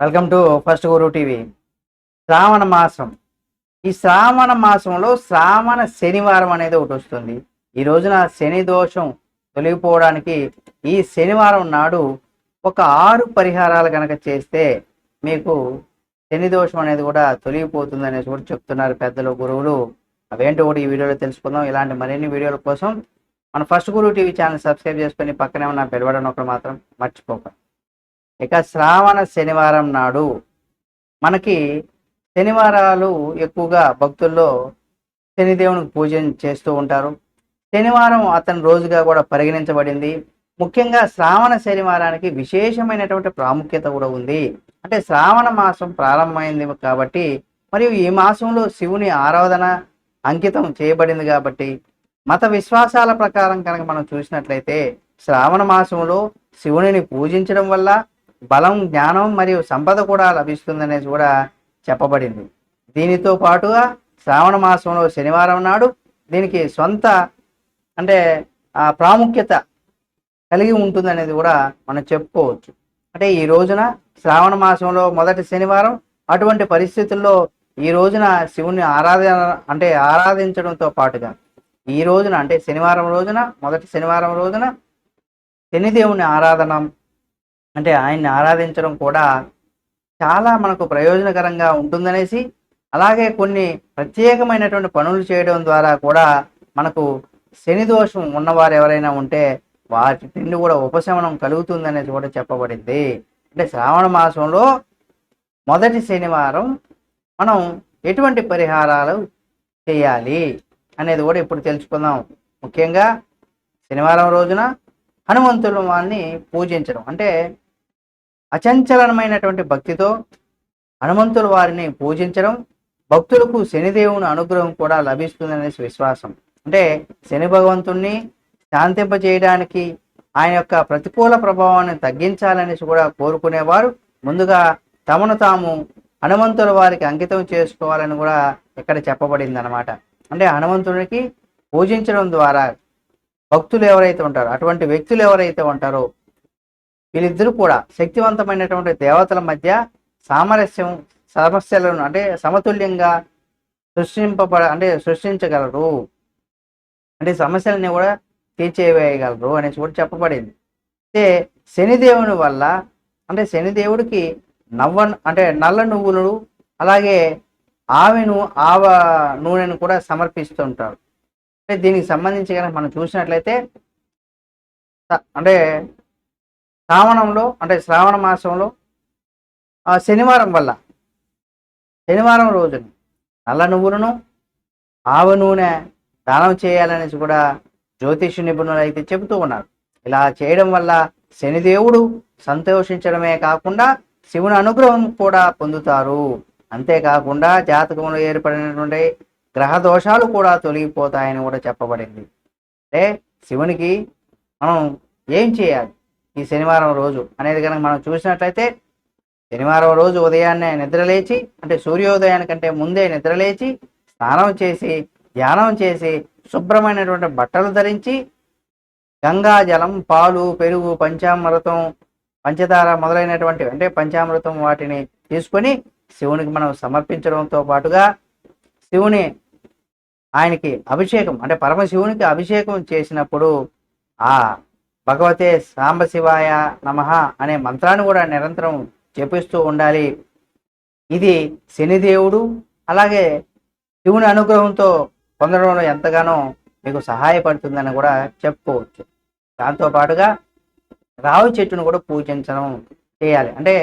Welcome to first Guru TV. శ్రావణ మాసం. ఈ శ్రావణ మాసంలో శ్రావణ శనివారం అనేది ఒకటి వస్తుంది. ఈ రోజున శని దోషం తొలగిపోవడానికి ఈ శనివారం నాడు ఒక ఆరు పరిహారాలు కనుక చేస్తే మీకు శని దోషం అనేది కూడా తొలగిపోతుంది అనేసి కూడా చెప్తున్నారు పెద్దలు గురువులు. అవేంటో కూడా ఈ వీడియోలో తెలుసుకుందాం. ఇలాంటి మరిన్ని వీడియోల కోసం మన first Guru TV channel subscribe చేసుకొని పక్కనే ఉన్న బెల్ ఒకటి మాత్రం మర్చిపోకండి. ఇక శ్రావణ శనివారం నాడు మనకి శనివారాలు ఎక్కువగా భక్తుల్లో శనిదేవునికి పూజ చేస్తూ ఉంటారు. శనివారం అతని రోజుగా కూడా పరిగణించబడింది. ముఖ్యంగా శ్రావణ శనివారానికి విశేషమైనటువంటి ప్రాముఖ్యత కూడా ఉంది. అంటే శ్రావణ మాసం ప్రారంభమైంది కాబట్టి మరియు ఈ మాసంలో శివుని ఆరాధన అంకితం చేయబడింది కాబట్టి మత విశ్వాసాల ప్రకారం కనుక మనం చూసినట్లయితే శ్రావణ మాసంలో శివునిని పూజించడం వల్ల బలం జ్ఞానం మరియు సంపద కూడా లభిస్తుందనేది కూడా చెప్పబడింది. దీనితో పాటుగా శ్రావణ మాసంలో శనివారం నాడు దీనికి సొంత అంటే ఆ ప్రాముఖ్యత కలిగి ఉంటుందనేది కూడా మనం చెప్పుకోవచ్చు. అంటే ఈ రోజున శ్రావణ మాసంలో మొదటి శనివారం అటువంటి పరిస్థితుల్లో ఈ రోజున శివుని ఆరాధన అంటే ఆరాధించడంతో పాటుగా ఈ రోజున అంటే శనివారం రోజున మొదటి శనివారం రోజున శనిదేవుని ఆరాధన అంటే ఆయన్ని ఆరాధించడం కూడా చాలా మనకు ప్రయోజనకరంగా ఉంటుందనేసి అలాగే కొన్ని ప్రత్యేకమైనటువంటి పనులు చేయడం ద్వారా కూడా మనకు శని దోషం ఉన్నవారు ఎవరైనా ఉంటే వాటి నుండి కూడా ఉపశమనం కలుగుతుందనేది కూడా చెప్పబడింది. అంటే శ్రావణ మాసంలో మొదటి శనివారం మనం ఎటువంటి పరిహారాలు చేయాలి అనేది కూడా ఇప్పుడు తెలుసుకుందాం. ముఖ్యంగా శనివారం రోజున హనుమంతుల వారిని పూజించడం. అంటే అచంచలనమైనటువంటి భక్తితో హనుమంతుల వారిని పూజించడం భక్తులకు శనిదేవుని అనుగ్రహం కూడా లభిస్తుందనేసి విశ్వాసం. అంటే శని భగవంతుణ్ణి శాంతింపజేయడానికి ఆయన యొక్క ప్రతికూల ప్రభావాన్ని తగ్గించాలనేసి కూడా కోరుకునేవారు. ముందుగా తమను తాము హనుమంతుల వారికి అంకితం చేసుకోవాలని కూడా ఇక్కడ చెప్పబడింది అనమాట అంటే హనుమంతుడికి పూజించడం ద్వారా భక్తులు ఎవరైతే ఉంటారో అటువంటి వ్యక్తులు ఎవరైతే ఉంటారో వీళ్ళిద్దరూ కూడా శక్తివంతమైనటువంటి దేవతల మధ్య సామరస్యం సమస్యలను అంటే సమతుల్యంగా సృష్టింపబడ అంటే సృష్టించగలరు. అంటే సమస్యలని కూడా తీర్చేవేయగలరు అనేసి కూడా చెప్పబడింది. అయితే శనిదేవుని వల్ల అంటే శనిదేవుడికి నవ్వ అంటే నల్ల నువ్వులు అలాగే ఆమెను ఆవ నూనెను కూడా సమర్పిస్తుంటారు. అంటే దీనికి సంబంధించి కనుక మనం చూసినట్లయితే అంటే శ్రావణంలో అంటే శ్రావణ మాసంలో ఆ శనివారం వల్ల శనివారం రోజున నల్ల నువ్వులను ఆవ నూనె దానం చేయాలనేసి కూడా జ్యోతిష నిపుణులు అయితే చెబుతూ ఉన్నారు. ఇలా చేయడం వల్ల శనిదేవుడు సంతోషించడమే కాకుండా శివుని అనుగ్రహం కూడా పొందుతారు. అంతేకాకుండా జాతకంలో ఏర్పడినటువంటి గ్రహ దోషాలు కూడా తొలగిపోతాయని కూడా చెప్పబడింది. అంటే శివునికి మనం ఏం చేయాలి? ఈ శనివారం రోజు అనేది కనుక మనం చూసినట్లయితే శనివారం రోజు ఉదయాన్నే నిద్రలేచి అంటే సూర్యోదయానికంటే ముందే నిద్రలేచి స్నానం చేసి ధ్యానం చేసి శుభ్రమైనటువంటి బట్టలు ధరించి గంగా జలం పాలు పెరుగు పంచామృతం పంచదార మొదలైనటువంటి అంటే పంచామృతం వాటిని తీసుకొని శివునికి మనం సమర్పించడంతో పాటుగా శివుని ఆయనకి అభిషేకం అంటే పరమశివునికి అభిషేకం చేసినప్పుడు ఆ భగవతే సాంబశివాయ నమః అనే మంత్రాన్ని కూడా నిరంతరం జపిస్తూ ఉండాలి. ఇది శనిదేవుడు అలాగే శివుని అనుగ్రహంతో పొందడంలో ఎంతగానో మీకు సహాయపడుతుందని కూడా చెప్పుకోవచ్చు. దాంతోపాటుగా రావి చెట్టును కూడా పూజించడం చేయాలి. అంటే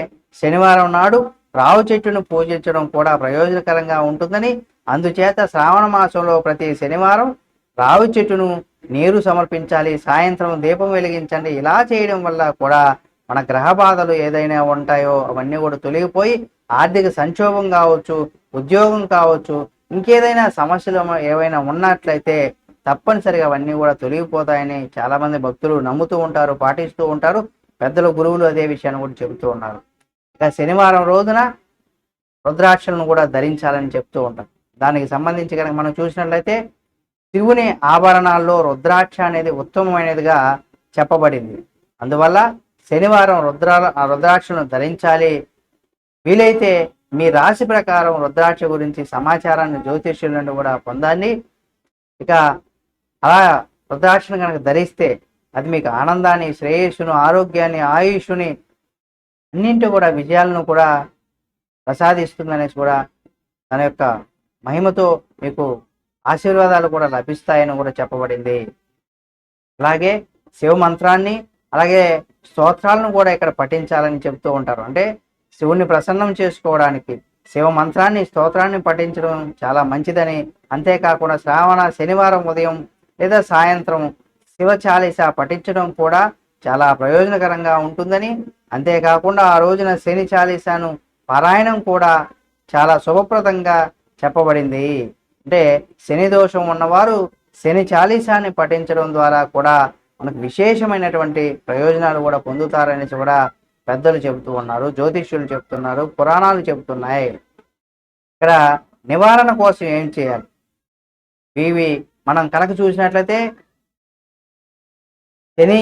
శనివారం నాడు రావు చెట్టును పూజించడం కూడా ప్రయోజనకరంగా ఉంటుందని అందుచేత శ్రావణ మాసంలో ప్రతి శనివారం రావి చెట్టును నీరు సమర్పించాలి సాయంత్రం దీపం వెలిగించండి. ఇలా చేయడం వల్ల కూడా మన గ్రహ బాధలు ఏదైనా ఉంటాయో అవన్నీ కూడా తొలగిపోయి ఆర్థిక సంక్షోభం కావచ్చు ఉద్యోగం కావచ్చు ఇంకేదైనా సమస్యలు ఏవైనా ఉన్నట్లయితే తప్పనిసరిగా అవన్నీ కూడా తొలగిపోతాయని చాలా మంది భక్తులు నమ్ముతూ ఉంటారు పాటిస్తూ ఉంటారు. పెద్దల గురువులు అదే విషయాన్ని కూడా చెబుతూ ఉన్నారు. ఇక శనివారం రోజున రుద్రాక్షలను కూడా ధరించాలని చెప్తూ ఉంటాం దానికి సంబంధించి కనుక మనం చూసినట్లయితే శివుని ఆభరణాల్లో రుద్రాక్ష అనేది ఉత్తమమైనదిగా చెప్పబడింది. అందువల్ల శనివారం రుద్రాల ఆ రుద్రాక్షను ధరించాలి. వీలైతే మీ రాశి ప్రకారం రుద్రాక్ష గురించి సమాచారాన్ని జ్యోతిష్యుల నుండి కూడా పొందండి. ఇక అలా రుద్రాక్షను కనుక ధరిస్తే అది మీకు ఆనందాన్ని శ్రేయస్సును ఆరోగ్యాన్ని ఆయుష్ని అన్నింటి కూడా విజయాలను కూడా ప్రసాదిస్తుందనేసి కూడా తన యొక్క మహిమతో మీకు ఆశీర్వాదాలు కూడా లభిస్తాయని కూడా చెప్పబడింది. అలాగే శివ మంత్రాన్ని అలాగే స్తోత్రాలను కూడా ఇక్కడ పఠించాలని చెప్తూ ఉంటారు. అంటే శివుణ్ణి ప్రసన్నం చేసుకోవడానికి శివ మంత్రాన్ని స్తోత్రాన్ని పఠించడం చాలా మంచిదని. అంతేకాకుండా శ్రావణ శనివారం ఉదయం లేదా సాయంత్రం శివ చాలీస పఠించడం కూడా చాలా ప్రయోజనకరంగా ఉంటుందని. అంతేకాకుండా ఆ రోజున శని చాలీసాను పారాయణం కూడా చాలా శుభప్రదంగా చెప్పబడింది. అంటే శని దోషం ఉన్నవారు శని చాలీసాన్ని పఠించడం ద్వారా కూడా మనకు విశేషమైనటువంటి ప్రయోజనాలు కూడా పొందుతారనేసి కూడా పెద్దలు చెబుతూ ఉన్నారు జ్యోతిష్యులు చెప్తున్నారు పురాణాలు చెబుతున్నాయి. ఇక్కడ నివారణ కోసం ఏం చేయాలి? ఇవి మనం కనుక చూసినట్లయితే శని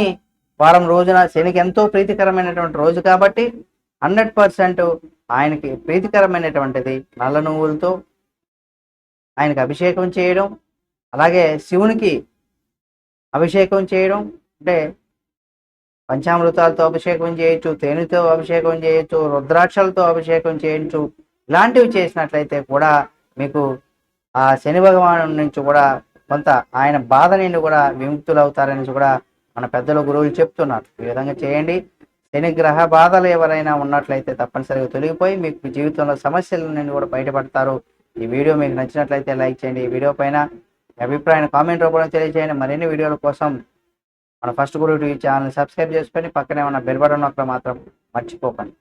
వారం రోజున శనికి ఎంతో ప్రీతికరమైనటువంటి రోజు కాబట్టి హండ్రెడ్ పర్సెంట్ ఆయనకి ప్రీతికరమైనటువంటిది నల్ల నువ్వులతో ఆయనకి అభిషేకం చేయడం అలాగే శివునికి అభిషేకం చేయడం అంటే పంచామృతాలతో అభిషేకం చేయొచ్చు తేనెతో అభిషేకం చేయొచ్చు రుద్రాక్షలతో అభిషేకం చేయొచ్చు ఇలాంటివి చేసినట్లయితే కూడా మీకు ఆ శని భగవాను నుంచి కూడా కొంత ఆయన బాధ నుండి కూడా విముక్తులు అవుతారని కూడా మన పెద్దల గురువులు చెప్తున్నారు. ఈ విధంగా చేయండి. శని గ్రహ బాధలు ఎవరైనా ఉన్నట్లయితే తప్పనిసరిగా తొలగిపోయి మీకు జీవితంలో సమస్యల నుండి కూడా బయటపడతారు. ఈ వీడియో మీకు నచ్చినట్లయితే లైక్ చేయండి. ఈ వీడియో పైన అభిప్రాయాన్ని కామెంట్ రూపంలో తెలియజేయండి. మరిన్ని వీడియోల కోసం మన first Guru YouTube channel subscribe చేసుకొని పక్కనే ఉన్న బెల్ బటన్ మాత్రం మర్చిపోకండి.